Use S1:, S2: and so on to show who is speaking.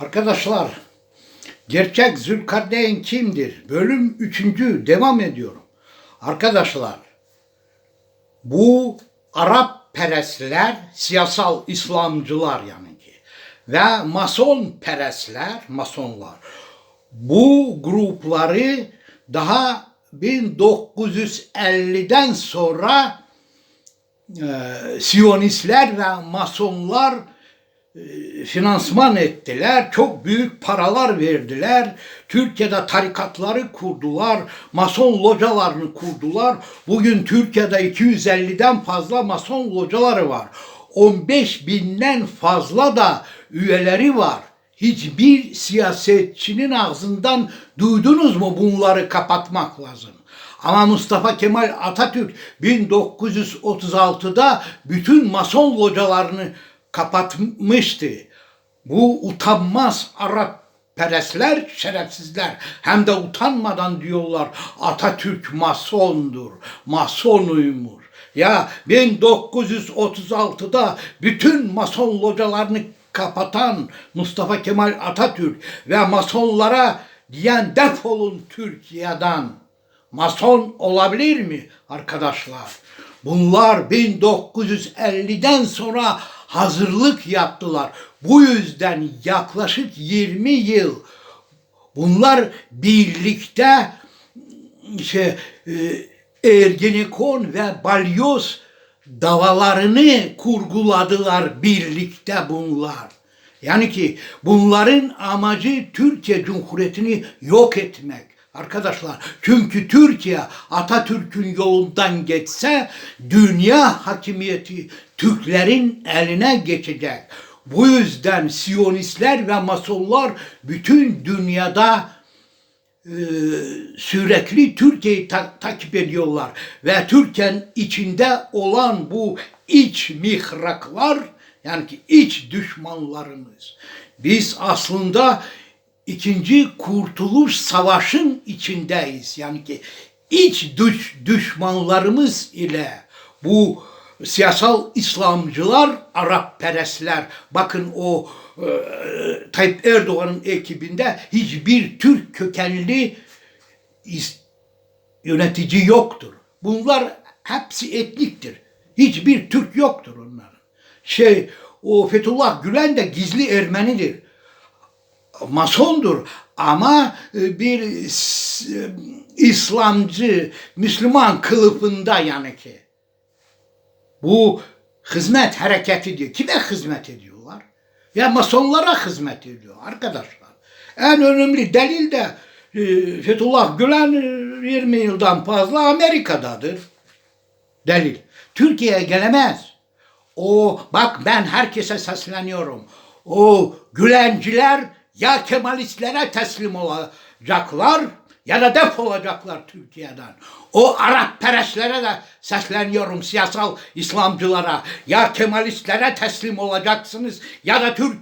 S1: Arkadaşlar, gerçek Zülkarneyn kimdir? Bölüm 3. devam ediyorum. Arkadaşlar, bu Arap perestler, siyasal İslamcılar yani ki ve mason perestler, masonlar bu grupları daha 1950'den sonra e, Siyonistler ve masonlar finansman ettiler. Çok büyük paralar verdiler. Türkiye'de tarikatları kurdular. Mason localarını kurdular. Bugün Türkiye'de 250'den fazla mason locaları var. 15 binden fazla da üyeleri var. Hiçbir siyasetçinin ağzından duydunuz mu bunları kapatmak lazım? Ama Mustafa Kemal Atatürk 1936'da bütün mason localarını kapatmıştı. Bu utanmaz Arap perestler, şerefsizler hem de utanmadan diyorlar Atatürk masondur, masonuymuş. Ya 1936'da bütün mason localarını kapatan Mustafa Kemal Atatürk ve masonlara diyen defolun Türkiye'den. Mason olabilir mi arkadaşlar? Bunlar 1950'den sonra hazırlık yaptılar. Bu yüzden yaklaşık 20 yıl bunlar birlikte şey, e, Ergenekon ve Balyoz davalarını kurguladılar birlikte bunlar. Yani ki bunların amacı Türkiye Cumhuriyeti'ni yok etmek. Arkadaşlar çünkü Türkiye Atatürk'ün yolundan geçse dünya hakimiyeti Türklerin eline geçecek. Bu yüzden Siyonistler ve Masonlar bütün dünyada e, sürekli Türkiye'yi ta- takip ediyorlar ve Türkiye'nin içinde olan bu iç mihraklar yani ki iç düşmanlarımız. Biz aslında ikinci kurtuluş savaşın içindeyiz. Yani ki iç düş, düşmanlarımız ile bu siyasal İslamcılar, Arap perestler, bakın o e, Tayyip Erdoğan'ın ekibinde hiçbir Türk kökenli yönetici yoktur. Bunlar hepsi etniktir. Hiçbir Türk yoktur onların. Şey, o Fethullah Gülen de gizli Ermenidir. Masondur ama e, bir e, İslamcı, Müslüman kılıfında yani ki. Bu hizmet hareketi diyor. Kime hizmet ediyorlar? Ya masonlara hizmet ediyor arkadaşlar. En önemli delil de e, Fethullah Gülen e, 20 yıldan fazla Amerika'dadır. Delil. Türkiye'ye gelemez. O bak ben herkese sesleniyorum. O Gülenciler ya Kemalistlere teslim olacaklar ya da defolacaklar Türkiye'den. O Arap perestlere de sesleniyorum siyasal İslamcılara. Ya Kemalistlere teslim olacaksınız ya da Türk